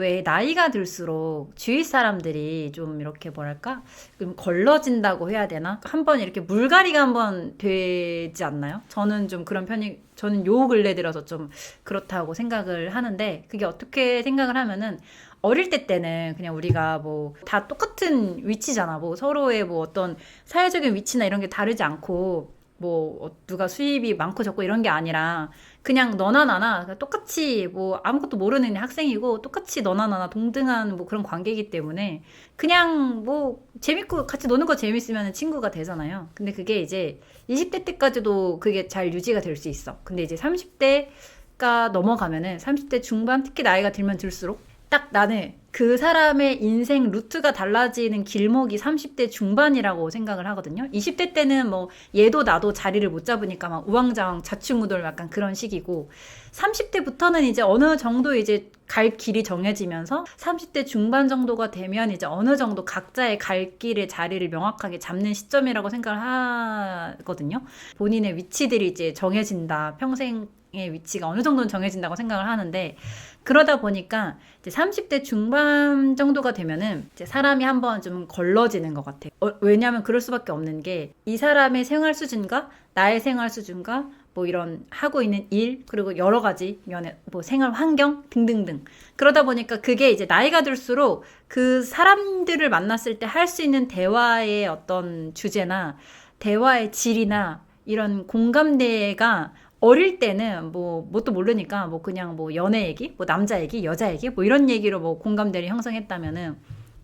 왜 나이가 들수록 주위 사람들이 좀 이렇게 뭐랄까 좀 걸러진다고 해야 되나 한번 이렇게 물갈이가 한번 되지 않나요? 저는 좀 그런 편이 저는 요 근래 들어서 좀 그렇다고 생각을 하는데 그게 어떻게 생각을 하면은 어릴 때 때는 그냥 우리가 뭐 다 똑같은 위치잖아. 뭐 서로의 뭐 어떤 사회적인 위치나 이런 게 다르지 않고 뭐 어, 누가 수입이 많고 적고 이런 게 아니라 그냥 너나 나나 똑같이 뭐 아무것도 모르는 학생이고 똑같이 너나 나나 동등한 뭐 그런 관계이기 때문에 그냥 뭐 재밌고 같이 노는 거 재밌으면 친구가 되잖아요. 근데 그게 이제 20대 때까지도 그게 잘 유지가 될 수 있어. 근데 이제 30대가 넘어가면은 30대 중반 특히 나이가 들면 들수록 딱 나는 그 사람의 인생 루트가 달라지는 길목이 30대 중반이라고 생각을 하거든요. 20대 때는 뭐 얘도 나도 자리를 못 잡으니까 막 우왕좌왕 자충우돌 약간 그런 시기고 30대부터는 이제 어느 정도 이제 갈 길이 정해지면서 30대 중반 정도가 되면 이제 어느 정도 각자의 갈 길의 자리를 명확하게 잡는 시점이라고 생각을 하거든요. 본인의 위치들이 이제 정해진다. 평생의 위치가 어느 정도는 정해진다고 생각을 하는데 그러다 보니까 이제 30대 중반 정도가 되면은 이제 사람이 한번 좀 걸러지는 것 같아요. 어, 왜냐하면 그럴 수밖에 없는 게 이 사람의 생활 수준과 나의 생활 수준과 뭐 이런 하고 있는 일 그리고 여러 가지 면에 뭐 생활 환경 등등등 그러다 보니까 그게 이제 나이가 들수록 그 사람들을 만났을 때 할 수 있는 대화의 어떤 주제나 대화의 질이나 이런 공감대가 어릴 때는 뭐 뭣도 모르니까 뭐 그냥 뭐 연애 얘기, 뭐 남자 얘기, 여자 얘기 뭐 이런 얘기로 뭐 공감대를 형성했다면은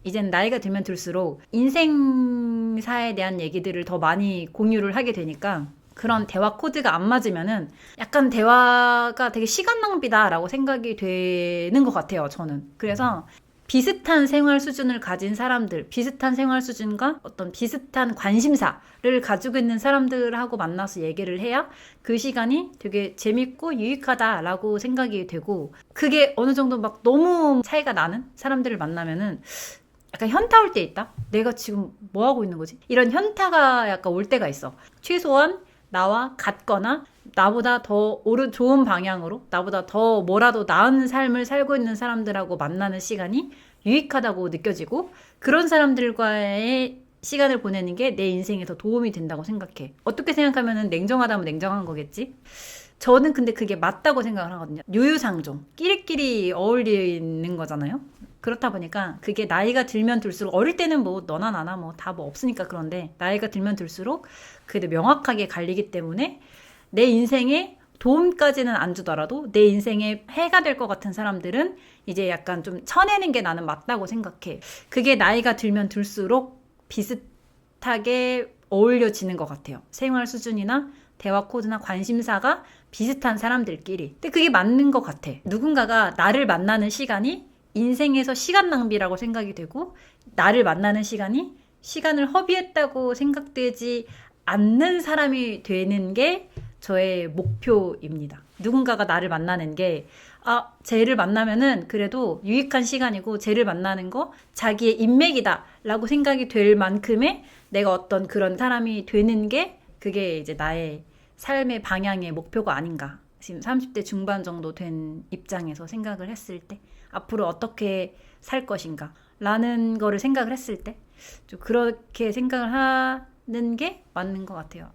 이젠 나이가 들면 들수록 인생사에 대한 얘기들을 더 많이 공유를 하게 되니까 그런 대화 코드가 안 맞으면은 약간 대화가 되게 시간 낭비다라고 생각이 되는 것 같아요, 저는. 그래서 비슷한 생활 수준을 가진 사람들, 비슷한 생활 수준과 어떤 비슷한 관심사를 가지고 있는 사람들하고 만나서 얘기를 해야 그 시간이 되게 재밌고 유익하다라고 생각이 되고, 그게 어느 정도 막 너무 차이가 나는 사람들을 만나면은 약간 현타 올 때 있다? 내가 지금 뭐 하고 있는 거지? 이런 현타가 약간 올 때가 있어. 최소한 나와 같거나 나보다 더 옳은 좋은 방향으로 나보다 더 뭐라도 나은 삶을 살고 있는 사람들하고 만나는 시간이 유익하다고 느껴지고 그런 사람들과의 시간을 보내는 게 내 인생에 더 도움이 된다고 생각해. 어떻게 생각하면 냉정하다면 냉정한 거겠지? 저는 근데 그게 맞다고 생각을 하거든요. 유유상종. 끼리끼리 어울리는 거잖아요. 그렇다 보니까 그게 나이가 들면 들수록 어릴 때는 뭐 너나 나나 뭐 다뭐 없으니까 그런데 나이가 들면 들수록 그게 명확하게 갈리기 때문에 내 인생에 도움까지는 안 주더라도 내 인생에 해가 될 것 같은 사람들은 이제 약간 좀 쳐내는 게 나는 맞다고 생각해. 그게 나이가 들면 들수록 비슷하게 어울려지는 것 같아요. 생활 수준이나 대화 코드나 관심사가 비슷한 사람들끼리. 근데 그게 맞는 것 같아. 누군가가 나를 만나는 시간이 인생에서 시간 낭비라고 생각이 되고, 나를 만나는 시간이 시간을 허비했다고 생각되지 않는 사람이 되는 게 저의 목표입니다. 누군가가 나를 만나는 게, 아, 쟤를 만나면은 그래도 유익한 시간이고, 쟤를 만나는 거 자기의 인맥이다. 라고 생각이 될 만큼의 내가 어떤 그런 사람이 되는 게, 그게 이제 나의 삶의 방향의 목표가 아닌가. 지금 30대 중반 정도 된 입장에서 생각을 했을 때, 앞으로 어떻게 살 것인가. 라는 거를 생각을 했을 때, 좀 그렇게 생각을 하는 게 맞는 것 같아요.